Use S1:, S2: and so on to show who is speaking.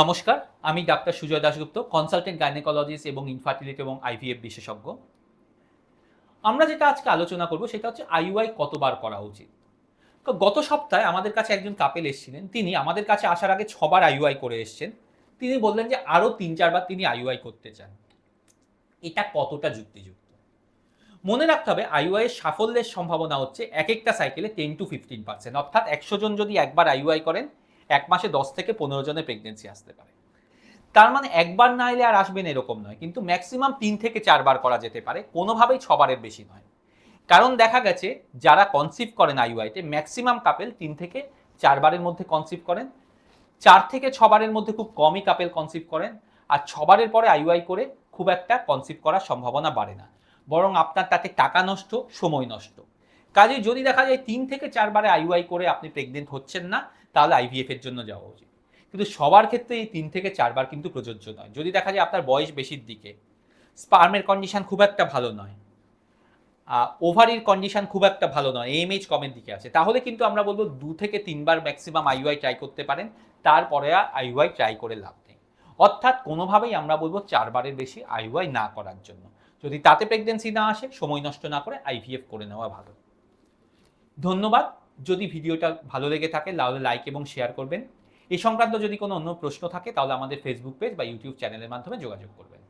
S1: নমস্কার, আমি doctor Sujoy Dasgupta consultant gynaecologist এবং ইনফার্টিলিটি এবং আইভিএফ বিশেষজ্ঞ। আমরা যেটা আজকে আলোচনা করব সেটা হচ্ছে আইইউআই কতবার করা উচিত। গত সপ্তাহে আমাদের কাছে একজন কাপেল এসেছিলেন, তিনি আমাদের কাছে আসার আগে ছবার আইইউআই করে এসছেন। তিনি বললেন যে আরও তিন চারবার তিনি আইইউআই করতে চান। এটা কতটা যুক্তিযুক্ত? মনে রাখতে হবে আইইউআই এর সাফল্যের সম্ভাবনা হচ্ছে এক একটা সাইকেলে টেন টু ফিফটিন পার্সেন্ট অর্থাৎ একশো জন যদি একবার আইইউআই করেন এক মাসে দশ থেকে পনেরো জনের প্রেগনেন্সি আসতে পারে। তার মানে একবার না এলে আর আসবেন এরকম নয়, কিন্তু ম্যাক্সিমাম তিন থেকে চারবার করা যেতে পারে, কোনোভাবেই ছবারের বেশি নয়। কারণ দেখা গেছে, যারা কনসিভ করেন আইইউআইতে ম্যাক্সিমাম কাপেল তিন থেকে চারবারের মধ্যে কনসিভ করেন, চার থেকে ছবারের মধ্যে খুব কমই কাপেল কনসিভ করেন, আর ছবারের পরে আইইউআই করে খুব একটা কনসিভ করার সম্ভাবনা বাড়ে না। বরং আপনার তাতে টাকা নষ্ট, সময় নষ্ট। কাজে যদি দেখা যায় তিন থেকে চারবারে আইইউআই করে আপনি প্রেগনেন্ট হচ্ছেন না, তাহলে আইভিএফ এর জন্য যাওয়া উচিত। কিন্তু সবার ক্ষেত্রে এই তিন থেকে চারবার কিন্তু প্রযোজ্য নয়। যদি দেখা যায় আপনার বয়স বেশির দিকে স্পার্মের কন্ডিশন খুব একটা ভালো নয় ওভারির কন্ডিশন খুব একটা ভালো নয় এমএইচ কমের দিকে আছে, তাহলে কিন্তু আমরা বলব দু থেকে তিনবার ম্যাক্সিমাম আইইউআই ট্রাই করতে পারেন, তারপরে আর আইইউআই ট্রাই করে লাভ নেই। অর্থাৎ কোনোভাবেই আমরা বলব চারবারের বেশি আইইউআই না করার জন্য। যদি তাতে প্রেগনেন্সি না আসে, সময় নষ্ট না করে আইভিএফ করে নেওয়া ভালো। ধন্যবাদ। যদি ভিডিওটা ভালো লেগে থাকে, তাহলে লাইক এবং শেয়ার করবেন। এ সংক্রান্ত যদি কোনো অন্য প্রশ্ন থাকে, তাহলে আমাদের ফেসবুক পেজ বা ইউটিউব চ্যানেলের মাধ্যমে যোগাযোগ করবেন।